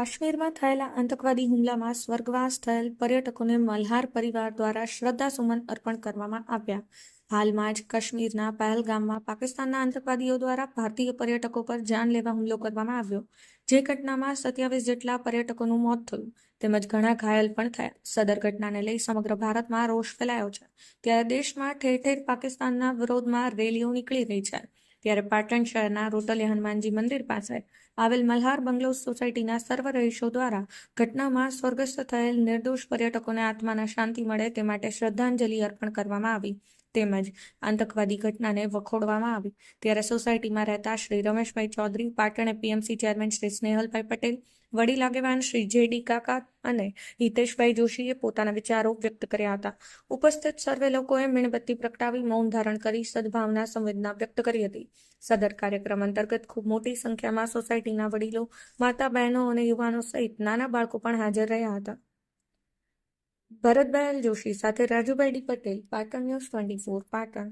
કાશ્મીરમાં થયેલા આતંકવાદી હુમલામાં સ્વર્ગવાસ થયેલ પર્યટકોને મલ્હાર પરિવાર દ્વારા શ્રદ્ધાસુમન અર્પણ કરવામાં આવ્યા. હાલમાં જ કાશ્મીરના પહેલગામમાં પાકિસ્તાનના આતંકવાદીઓ દ્વારા ભારતીય પર્યટકો પર જાનલેવા હુમલો કરવામાં આવ્યો. જે ઘટનામાં સત્યાવીસ જેટલા પર્યટકોનું મોત થયું. તેમજ ઘણા ઘાયલ પણ થયા. સદર ઘટનાને લઈ સમગ્ર ભારતમાં રોષ ફેલાયો છે. ત્યારે દેશમાં ઠેર ઠેર પાકિસ્તાનના વિરોધમાં રેલીઓ નીકળી રહી છે. ત્યારે પાટણ શહેરના રોટલી હનુમાનજી મંદિર પાસે આવેલ મલ્હાર બંગલો સોસાયટીના સર્વ રહીશો દ્વારા ઘટનામાં સ્વર્ગસ્થ થયેલ નિર્દોષ પર્યટકોને આત્માના શાંતિ મળે તે માટે શ્રદ્ધાંજલિ અર્પણ કરવામાં આવી. તેમજ આતંકવાદી ઘટનાને વખોડવામાં આવી. ત્યારે સોસાયટીમાં રહેતા શ્રી રમેશભાઈ ચૌધરી, પાટણ પીએમસી ચેરમેન શ્રી સ્નેહલભાઈ પટેલ વડીલ આગેવાન શ્રી જેડી કાકા અને હિતેશભાઈ જોશીએ પોતાના વિચારો વ્યક્ત કર્યા હતા. ઉપસ્થિત સર્વે લોકોએ મીણબત્તી પ્રગટાવી મૌન ધારણ કરી સદભાવના સંવેદના વ્યક્ત કરી હતી. સદર કાર્યક્રમ અંતર્ગત ખૂબ મોટી સંખ્યામાં સોસાયટીના વડીલો માતા બહેનો અને યુવાનો સહિત નાના બાળકો પણ હાજર રહ્યા હતા. ભરતભાઈ જોશી સાથે Rajubhai D Patel, Patan news twenty four, Patan.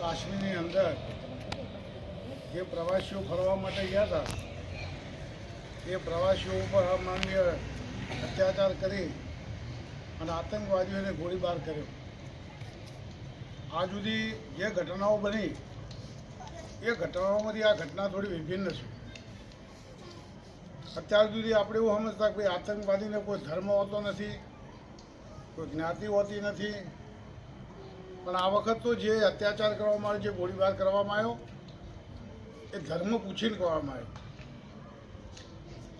કાશ્મીરની અંદર જે પ્રવાસીઓ ફરવા માટે ગયા હતા, એ પ્રવાસીઓ ઉપર અમાન્ય અત્યાચાર કરી અને આતંકવાદીઓને ગોળીબાર કર્યો. આ સુધી જે ઘટનાઓ બની, એ ઘટનાઓમાંથી આ ઘટના થોડી વિભિન્ન છે. અત્યાર સુધી આપણે એવું સમજતા કે આતંકવાદીને કોઈ ધર્મ હોતો નથી, કોઈ જ્ઞાતિ હોતી નથી. પણ આ વખત તો જે અત્યાચાર કરવામાં આવ્યો, જે ગોળીબાર કરવામાં આવ્યો, એ ધર્મ પૂછીને કરવામાં આવ્યો.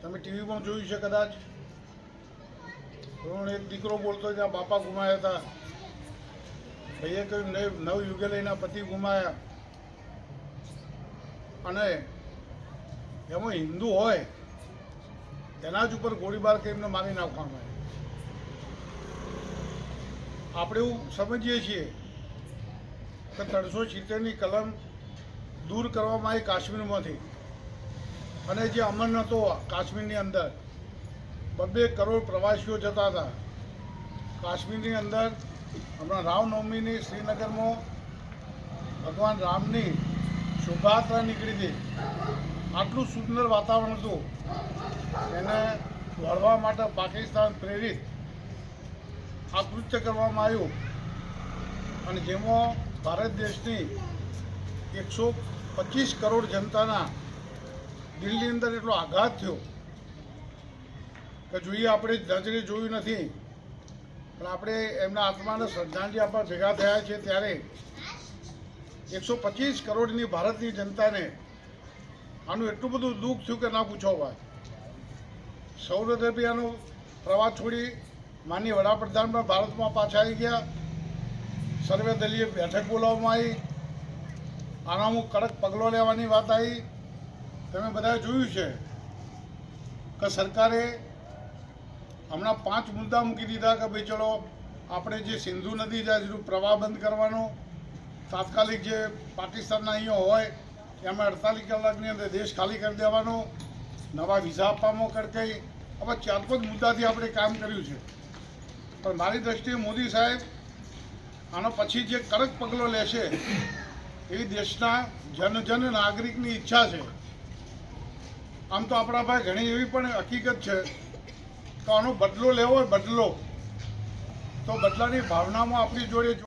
તમે ટીવીમાં જોયું છે કદાચ. પણ એક દીકરો બોલતો ત્યાં બાપા ગુમાયા હતા. ભાઈએ કહ્યું, નવ યુગે લઈના પતિ ગુમાયા. અને એમાં હિન્દુ હોય તેના જ ઉપર ગોળીબાર કરીને મારી નાખવામાં આવે આપણે એવું સમજીએ છીએ કે ત્રણસો સિત્તેરની કલમ દૂર કરવામાં આવી કાશ્મીરમાંથી. અને જે અમન હતો કાશ્મીરની અંદર. બબ્બે કરોડ પ્રવાસીઓ જતા હતા. કાશ્મીરની અંદર હમણાં રામનવમીની શ્રીનગરમાં ભગવાન રામની શોભાયાત્રા નીકળી હતી. આટલું સુંદર વાતાવરણ હતું. એને વળવા માટે પાકિસ્તાન પ્રેરિત આ કૃત્ય કરવામાં આવ્યું. અને જેમાં ભારત દેશની એકસો પચીસ કરોડ જનતાના દિલની અંદર એટલો આઘાત થયો કે જોઈએ આપણે નજરે જોયું નથી. પણ આપણે એમના આત્માને શ્રદ્ધાંજલિ આપવા ભેગા થયા છે ત્યારે એકસો પચીસ કરોડની ભારતની જનતાને આનું એટલું બધું દુઃખ થયું કે ના પૂછો વાત. સૌરભ અભિયાનો પ્રવાસ છોડી માનનીય વડાપ્રધાન પણ ભારતમાં પાછા આવી ગયા. સર્વદલીય બેઠક બોલાવવામાં આવી. આનામાં કડક પગલો લેવાની વાત આવી. તમે બધાએ જોયું છે કે સરકારે હમણાં પાંચ મુદ્દા મૂકી દીધા કે ભાઈ ચલો, આપણે જે સિંધુ નદી જાય જેનું પ્રવાહ બંધ કરવાનો, તાત્કાલિક જે પાકિસ્તાનના અહીંયા હોય, એમાં અડતાલીસ કલાકની અંદર દેશ ખાલી કરી દેવાનો, નવા વિઝા આપવામાં કડકાઈ. આવા ચાર પાંચ મુદ્દાથી આપણે કામ કર્યું છે. પણ મારી દ્રષ્ટિએ મોદી સાહેબ, આનો પછી જે કડક પગલો લેશે એવી દેશના જન જન નાગરિકની ઈચ્છા છે. આમ તો આપણા ભાઈ ઘણી એવી પણ હકીકત છે કે આનો બદલો લેવો બદલો. તો બદલાની ભાવનામાં આપણી જોડે